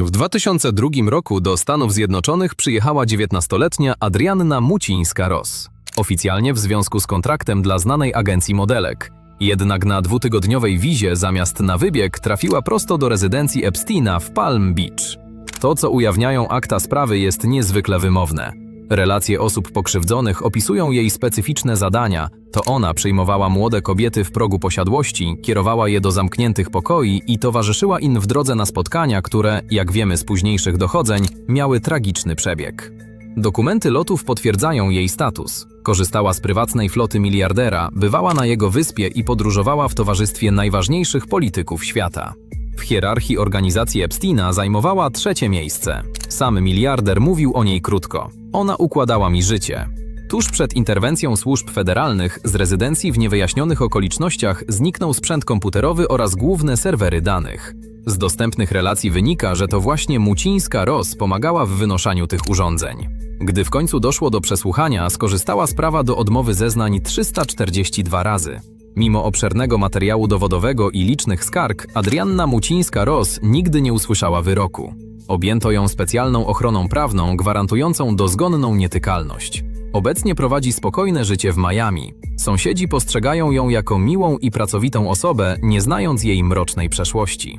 W 2002 roku do Stanów Zjednoczonych przyjechała 19-letnia Adrianna Mucińska-Ross. Oficjalnie w związku z kontraktem dla znanej agencji modelek. Jednak na dwutygodniowej wizie zamiast na wybieg trafiła prosto do rezydencji Epsteina w Palm Beach. To, co ujawniają akta sprawy, jest niezwykle wymowne. Relacje osób pokrzywdzonych opisują jej specyficzne zadania. To ona przyjmowała młode kobiety w progu posiadłości, kierowała je do zamkniętych pokoi i towarzyszyła im w drodze na spotkania, które, jak wiemy z późniejszych dochodzeń, miały tragiczny przebieg. Dokumenty lotów potwierdzają jej status. Korzystała z prywatnej floty miliardera, bywała na jego wyspie i podróżowała w towarzystwie najważniejszych polityków świata. W hierarchii organizacji Epsteina zajmowała trzecie miejsce. Sam miliarder mówił o niej krótko. Ona układała mi życie. Tuż przed interwencją służb federalnych z rezydencji w niewyjaśnionych okolicznościach zniknął sprzęt komputerowy oraz główne serwery danych. Z dostępnych relacji wynika, że to właśnie Mucińska Ross pomagała w wynoszaniu tych urządzeń. Gdy w końcu doszło do przesłuchania, skorzystała z prawa do odmowy zeznań 342 razy. Mimo obszernego materiału dowodowego i licznych skarg, Adrianna Mucińska-Ross nigdy nie usłyszała wyroku. Objęto ją specjalną ochroną prawną gwarantującą dozgonną nietykalność. Obecnie prowadzi spokojne życie w Miami. Sąsiedzi postrzegają ją jako miłą i pracowitą osobę, nie znając jej mrocznej przeszłości.